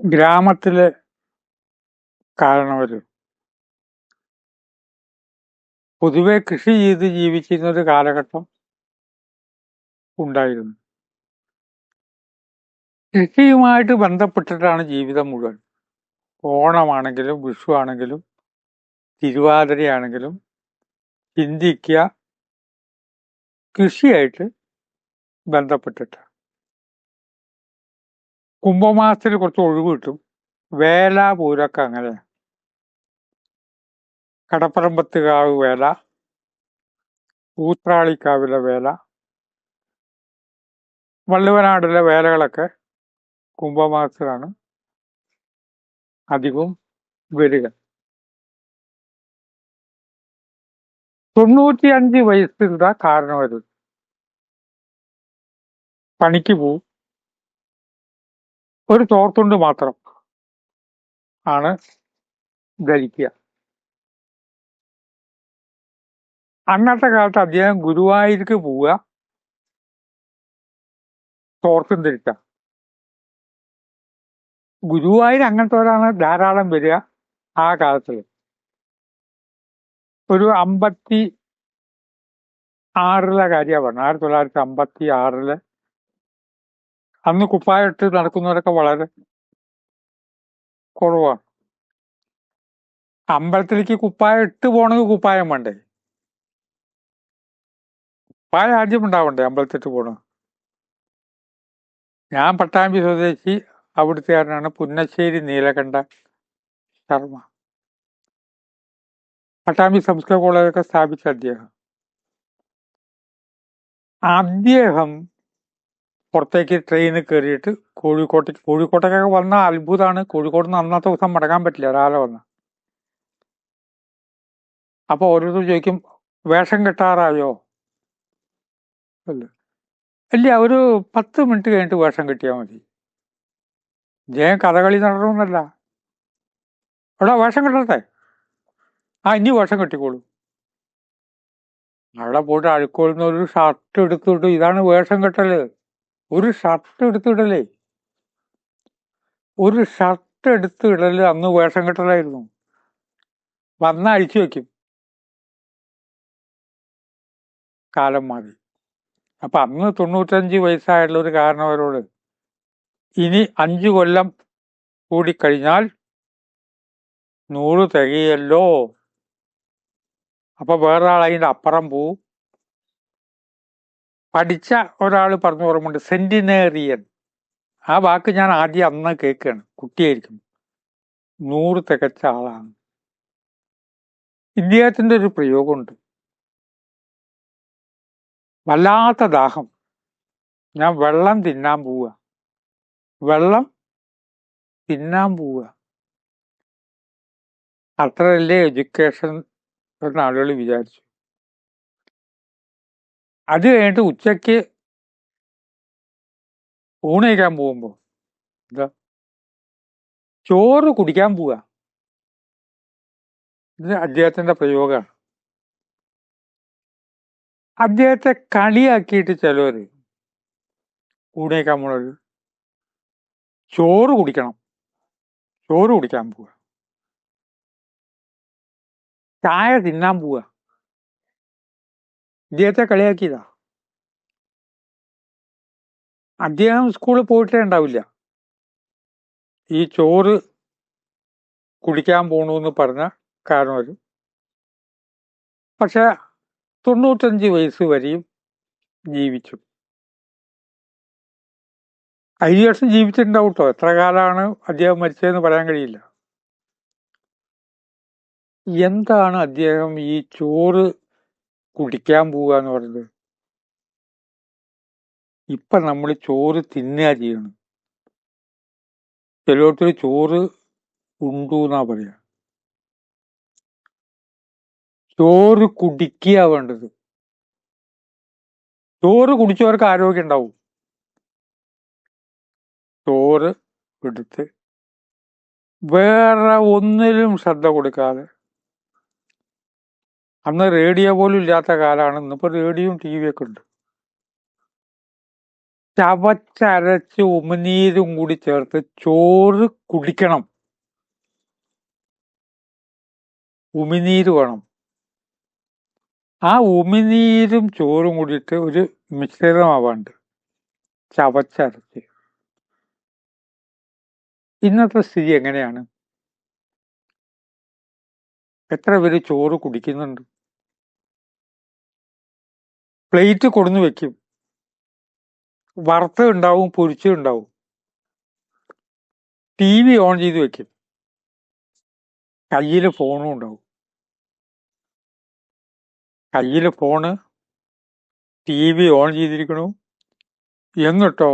ഗ്രാമത്തിലെ കാരണവരും. പൊതുവെ കൃഷി ചെയ്ത് ജീവിച്ചിരുന്ന ഒരു കാലഘട്ടം ഉണ്ടായിരുന്നു. കൃഷിയുമായിട്ട് ബന്ധപ്പെട്ടിട്ടാണ് ജീവിതം മുഴുവൻ. ഓണമാണെങ്കിലും വിഷു ആണെങ്കിലും തിരുവാതിരയാണെങ്കിലും ചിന്തിക്കുക കൃഷിയായിട്ട് ബന്ധപ്പെട്ടിട്ട് കുംഭമാസത്തിൽ കുറച്ച് ഒഴിവ് കിട്ടും. വേല പൂരൊക്കെ അങ്ങനെ. കടപ്പറമ്പത്തുകാവ് വേല. ഊത്രാളിക്കാവിലെ വേല. വള്ളുവനാടിലെ വേലകളൊക്കെ കുംഭമാസത്തിലാണ് അധികവും വരിക. തൊണ്ണൂറ്റിയഞ്ച് വയസ്സിലുള്ള കാരണവർ പണിക്ക് പോവും. ഒരു തോർത്തുണ്ട് മാത്രം ആണ് ധരിക്കുക. അന്നത്തെ കാലത്ത് അദ്ദേഹം ഗുരുവായൂർക്ക് പോവുക തോർത്തും ധരിച്ച ഗുരുവായൂർ അങ്ങനത്തെവരാണ് ധാരാളം വരിക ആ കാലത്തിൽ. ഒരു അമ്പത്തി ആറിലെ കാര്യമാണ് ആയിരത്തി തൊള്ളായിരത്തി അമ്പത്തി ആറിൽ അന്ന് കുപ്പായിട്ട് നടക്കുന്നവരൊക്കെ വളരെ കുറവാണ് അമ്പലത്തിലേക്ക് കുപ്പായം ഇട്ട് പോകണമെങ്കിൽ കുപ്പായം വേണ്ടേ? കുപ്പായം ആദ്യം ഉണ്ടാവണ്ടേ അമ്പലത്തിട്ട് പോണ ഞാൻ പട്ടാമ്പി സ്വദേശി അവിടുത്തുകാരനാണ് പുന്നശ്ശേരി നീലകണ്ഠ ശർമ്മ. പട്ടാമ്പി സംസ്കൃത കോളേജൊക്കെ സ്ഥാപിച്ച അദ്ദേഹം. അദ്ദേഹം പുറത്തേക്ക് ട്രെയിനിൽ കയറിയിട്ട് കോഴിക്കോട്ടേക്ക്. കോഴിക്കോട്ടേക്കൊക്കെ വന്ന അത്ഭുതമാണ് കോഴിക്കോട് നിന്ന് അന്നത്തെ ദിവസം മടങ്ങാൻ പറ്റില്ല. ഒരാളെ വന്ന്. അപ്പൊ ഓരോരുത്തർ ചോദിക്കും വേഷം കെട്ടാറായോ? അല്ല. ഇല്ല ഒരു പത്ത് മിനിറ്റ് കഴിഞ്ഞിട്ട് വേഷം കിട്ടിയാൽ മതി. ജയം കഥകളി നടണമെന്നല്ല. എടാ വേഷം കിട്ടട്ടെ? ആ ഇനി വേഷം കെട്ടിക്കോളൂ. അവിടെ പോയിട്ട് അഴുക്കോളുന്ന ഒരു ഷർട്ട് എടുത്തിട്ട് ഇതാണ് വേഷം കെട്ടൽ. ഒരു ഷർട്ട് എടുത്തിടലേ. ഒരു ഷർട്ട് എടുത്ത് ഇടൽ അന്ന് വേഷം കെട്ടലായിരുന്നു. വന്ന അഴിച്ചു വെക്കും. കാലം മാറി. അപ്പൊ അന്ന് തൊണ്ണൂറ്റഞ്ച് വയസ്സായുള്ള ഒരു കാരണവരോട് ഇനി അഞ്ചു കൊല്ലം കൂടി കഴിഞ്ഞാൽ നൂറ് തികയല്ലോ. അപ്പൊ വേറെ ആൾ അതിന്റെ അപ്പുറം പോവും. പഠിച്ച ഒരാൾ പറഞ്ഞു ഓർമ്മയുണ്ട് സെന്റിനേറിയൻ. ആ വാക്ക് ഞാൻ ആദ്യം അന്ന് കേൾക്കുകയാണ് കുട്ടിയായിരിക്കും. നൂറ് തികച്ച ആളാണ്. ഇദ്ദേഹത്തിന്റെ ഒരു പ്രയോഗമുണ്ട്. വല്ലാത്ത ദാഹം. ഞാൻ വെള്ളം തിന്നാൻ പോവുക. വെള്ളം തിന്നാൻ പോവുക. അത്രയല്ലേ എഡ്യൂക്കേഷൻ എന്ന് ആളുകൾ വിചാരിച്ചു. അത് കഴിഞ്ഞിട്ട് ഉച്ചയ്ക്ക് ഊണ് കഴിക്കാൻ പോകുമ്പോ എന്താ? ചോറ് കുടിക്കാൻ പോവുക ഇത് അദ്ദേഹത്തിന്റെ പ്രയോഗമാണ് അദ്ദേഹത്തെ കളിയാക്കിയിട്ട് ചിലവര് ഊണ് കഴിക്കാൻ പോണത് ചോറ് കുടിക്കണം. ചോറ് കുടിക്കാൻ പോവുക ചായ തിന്നാൻ പോവുക ഇദ്ദേഹത്തെ കളിയാക്കിയതാ. അദ്ദേഹം സ്കൂളിൽ പോയിട്ടേ ഉണ്ടാവില്ല ഈ ചോറ് കുടിക്കാൻ പോണു എന്ന് പറഞ്ഞ കാരണം പക്ഷെ തൊണ്ണൂറ്റഞ്ച് വയസ്സ് വരെയും ജീവിച്ചു. അഞ്ച് വർഷം ജീവിച്ചിട്ടുണ്ടാവും എത്ര കാലമാണ് അദ്ദേഹം മരിച്ചതെന്ന് പറയാൻ കഴിയില്ല. എന്താണ് അദ്ദേഹം ഈ ചോറ് കുടിക്കാൻ പോവുക എന്ന് പറയുന്നത് ഇപ്പൊ നമ്മൾ ചോറ് തിന്നുക ചെയ്യണം. ചിലയിടത്തൊരു ചോറ് ഉണ്ടു എന്നാ പറയാ. ചോറ് കുടിക്കുക വേണ്ടത്. ചോറ് കുടിച്ചവർക്ക് ആരോഗ്യം ഉണ്ടാവും ചോറ് എടുത്ത് വേറെ ഒന്നിലും ശ്രദ്ധ കൊടുക്കാതെ അന്ന് റേഡിയോ പോലും ഇല്ലാത്ത കാലമാണ്. ഇന്നിപ്പോ റേഡിയോയും ടി വി ഒക്കെ ഉണ്ട്. ചവച്ചരച്ച് ഉമിനീരും കൂടി ചേർത്ത് ചോറ് കുടിക്കണം. ഉമിനീര് വേണം. ആ ഉമിനീരും ചോറും കൂടിയിട്ട് ഒരു മിശ്രിതമാവാണ്ട് ചവച്ചരച്ച്. ഇന്നത്തെ സ്ഥിതി എങ്ങനെയാണ്? എത്ര പേര് ചോറ് കുടിക്കുന്നുണ്ട്? പ്ലേറ്റ് കൊടുന്നു വെക്കും. വറുത്ത ഉണ്ടാവും പൊരിച്ച ഉണ്ടാവും. ടി വി ഓൺ ചെയ്ത് വെക്കും. കയ്യിൽ ഫോണും ഉണ്ടാവും. കയ്യിൽ ഫോണ് ടി വി ഓൺ ചെയ്തിരിക്കണു. എന്നിട്ടോ?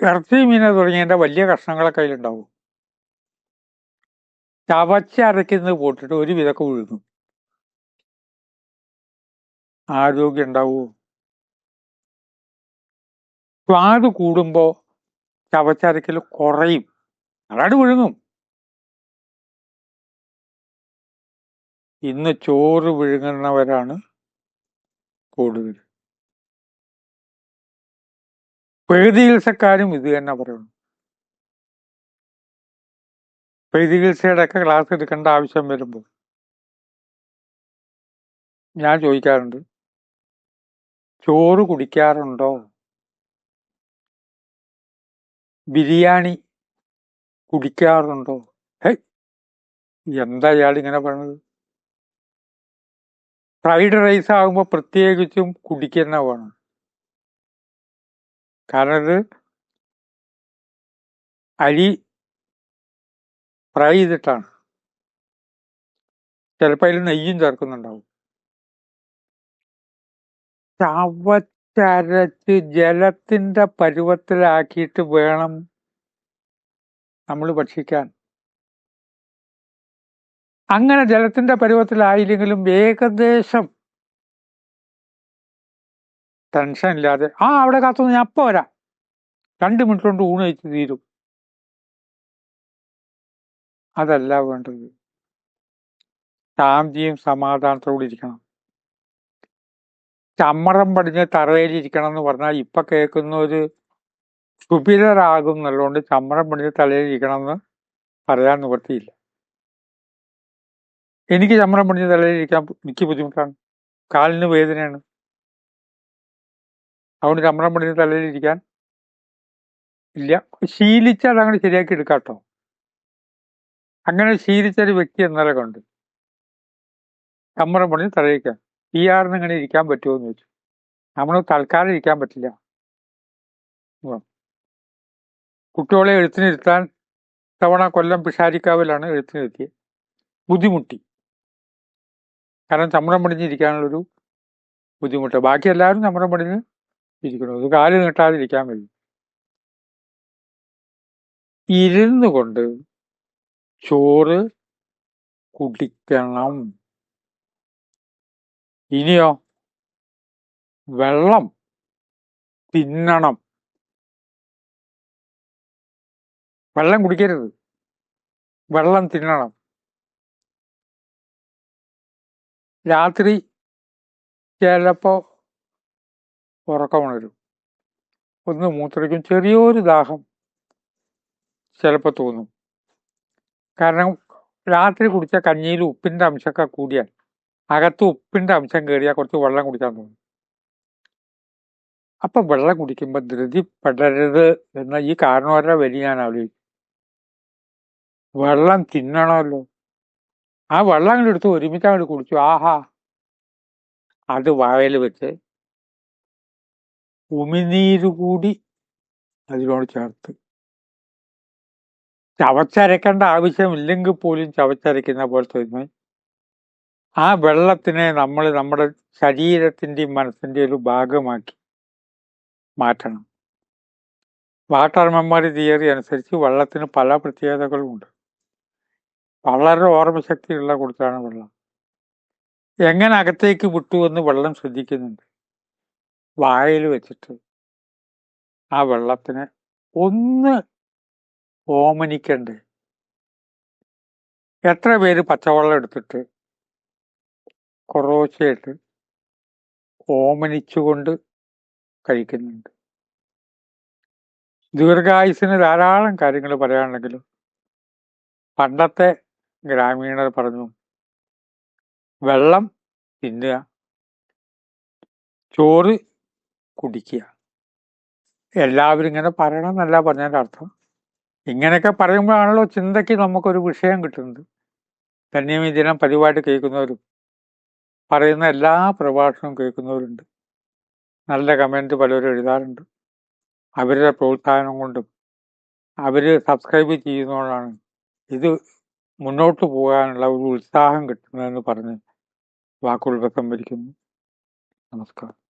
ഇറച്ചി മീന തുടങ്ങിയതിന്റെ വലിയ കഷ്ണങ്ങളെ കയ്യിലുണ്ടാവും ചവച്ചരയ്ക്കുന്നത് പോട്ടിട്ട് ഒരു വിധക്ക് വിഴുങ്ങും ആരോഗ്യം ഉണ്ടാവൂ. സ്വാദ് കൂടുമ്പോ ചവച്ചരക്കൽ കുറയും. അതാണ് വിഴുങ്ങും. ഇന്ന് ചോറ് വിഴുങ്ങുന്നവരാണ് കൂടുതൽ. പ്രകൃതികിത്സക്കാരും ഇത് തന്നെ പറയുന്നു. പ്രകൃതികിത്സയുടെ ഒക്കെ ക്ലാസ് എടുക്കേണ്ട ആവശ്യം വരുമ്പോൾ ഞാൻ ചോദിക്കാറുണ്ട് ചോറ് കുടിക്കാറുണ്ടോ? ബിരിയാണി കുടിക്കാറുണ്ടോ? ഹേ എന്താ ഇയാൾ ഇങ്ങനെ പറഞ്ഞത് ഫ്രൈഡ് റൈസ് ആകുമ്പോൾ പ്രത്യേകിച്ചും കുടിക്കുന്ന വേണം. കാരണം ഇത് അരി ഫ്രൈ ചെയ്തിട്ടാണ്. ചിലപ്പോൾ അതിൽ നെയ്യും ചേർക്കുന്നുണ്ടാവും. ചവച്ചരച്ച് ജലത്തിന്റെ പരുവത്തിലാക്കിയിട്ട് വേണം നമ്മൾ ഭക്ഷിക്കാൻ. അങ്ങനെ ജലത്തിന്റെ പരുവത്തിലായില്ലെങ്കിലും ഏകദേശം ടെൻഷൻ ഇല്ലാതെ ആ അവിടെ കാത്തുനിന്ന് ഞാൻ അപ്പം വരാം. രണ്ട് മിനിറ്റ് കൊണ്ട് ഊണ് കഴിച്ച് തീരും. അതല്ല വേണ്ടത്. ശാന്തിയും സമാധാനത്തോടെ ഇരിക്കണം. ചമ്മറം പടിഞ്ഞ് തറയിലിരിക്കണം എന്ന് പറഞ്ഞാൽ ഇപ്പൊ കേൾക്കുന്ന ഒരു സുഭിതരാകും എന്നുള്ളതുകൊണ്ട് ചമ്മറം പടിഞ്ഞ് തലയിലിരിക്കണം എന്ന് പറയാൻ നിവൃത്തിയില്ല. എനിക്ക് ചമ്മറം പടിഞ്ഞ് തലയിലിരിക്കാൻ എനിക്ക് ബുദ്ധിമുട്ടാണ്. കാലിന് വേദനയാണ്. അതുകൊണ്ട് ചമ്മറം പടിഞ്ഞ് തലയിലിരിക്കാൻ ഇല്ല. ശീലിച്ചാൽ അങ്ങനെ ശരിയാക്കി എടുക്കാട്ടോ. അങ്ങനെ ശീലിച്ച ഒരു വ്യക്തി എന്നല്ല കണ്ട്. ചമ്മറം പടിഞ്ഞ് തലയിലിരിക്കാൻ. ഈ ആറിന് ഇങ്ങനെ ഇരിക്കാൻ പറ്റുമോ എന്ന് ചോദിച്ചു. നമ്മൾ തൽക്കാലം ഇരിക്കാൻ പറ്റില്ല. കുട്ടികളെ എഴുത്തിനിരുത്താൻ തവണ കൊല്ലം പിഷാരിക്കാവിലാണ് എഴുത്തിനിരുത്തിയത് ബുദ്ധിമുട്ടി. കാരണം ചമ്മടം പണിഞ്ഞിരിക്കാനുള്ളൊരു ബുദ്ധിമുട്ട്. ബാക്കി എല്ലാവരും ചമ്മടം പണിഞ്ഞ് ഇരിക്കണം. അത് കാൽ നീട്ടാതിരിക്കാൻ വരും ഇരുന്നു കൊണ്ട് ചോറ് കുടിക്കണം. ഇനിയോ? വെള്ളം തിന്നണം. വെള്ളം കുടിക്കരുത്. വെള്ളം തിന്നണം. രാത്രി ചിലപ്പോ ഉറക്കമുണരും. ഒന്ന് മൂത്രയ്ക്കും ചെറിയൊരു ദാഹം ചിലപ്പോൾ തോന്നും. കാരണം രാത്രി കുടിച്ച കഞ്ഞിയിൽ ഉപ്പിന്റെ അംശമൊക്കെ കൂടിയാൽ അകത്ത് ഉപ്പിന്റെ അംശം കയറിയാൽ കുറച്ച് വെള്ളം കുടിക്കാൻ തോന്നും. അപ്പൊ വെള്ളം കുടിക്കുമ്പോൾ ധൃതി പെടരുത് എന്ന ഈ കാരണവരെ വരി ഞാൻ ആലോചിക്കും. വെള്ളം തിന്നണമല്ലോ. ആ വെള്ളം അങ്ങോട്ട് എടുത്ത് ഒരുമിച്ച് അങ്ങോട്ട് കുടിച്ചു. ആഹാ. അത് വായൽ വെച്ച് ഉമിനീര് കൂടി അതിനോട് ചേർത്ത്. ചവച്ചരക്കേണ്ട ആവശ്യമില്ലെങ്കിൽ പോലും ചവച്ചരയ്ക്കുന്ന പോലത്തെ ആ വെള്ളത്തിനെ നമ്മൾ നമ്മുടെ ശരീരത്തിന്റെയും മനസ്സിന്റെയും ഒരു ഭാഗമാക്കി മാറ്റണം. വാട്ടർ മെമ്മറി തിയറി അനുസരിച്ച് വെള്ളത്തിന് പല പ്രത്യേകതകളുമുണ്ട് വളരെ ഓർമ്മശക്തിയുള്ള കൊടുത്താണ് വെള്ളം. എങ്ങനെ അകത്തേക്ക് വിട്ടു എന്ന് വെള്ളം ശ്രദ്ധിക്കുന്നുണ്ട്. വായിൽ വെച്ചിട്ട് ആ വെള്ളത്തിനെ ഒന്ന് ഓമനിക്കണ്ടേ? എത്ര പേര് പച്ചവെള്ളം എടുത്തിട്ട് കുറോച്ചയായിട്ട് ഓമനിച്ചുകൊണ്ട് കഴിക്കുന്നുണ്ട്. ദീർഘായുസിന് ധാരാളം കാര്യങ്ങൾ പറയാനുണ്ടെങ്കിലും പണ്ടത്തെ ഗ്രാമീണർ പറഞ്ഞു വെള്ളം തിന്നുക ചോറ് കുടിക്കുക. എല്ലാവരും ഇങ്ങനെ പറയണം എന്നല്ല പറഞ്ഞതിന്റെ അർത്ഥം. ഇങ്ങനെയൊക്കെ പറയുമ്പോഴാണല്ലോ ചിന്തയ്ക്ക് നമുക്കൊരു വിഷയം കിട്ടുന്നത്. തന്നെയും ദിനം പതിവായിട്ട് കേൾക്കുന്നവരും പറയുന്ന എല്ലാ പ്രഭാഷണവും കേൾക്കുന്നവരുണ്ട്. നല്ല കമന്റ് പലരും എഴുതാറുണ്ട്. അവരുടെ പ്രോത്സാഹനം കൊണ്ടും അവർ സബ്സ്ക്രൈബ് ചെയ്യുന്നതുകൊണ്ടാണ് ഇത് മുന്നോട്ട് പോകാനുള്ള ഒരു ഉത്സാഹം കിട്ടുന്നതെന്ന് പറഞ്ഞ് വാക്കുകൾ സംഭരിക്കുന്നു നമസ്കാരം.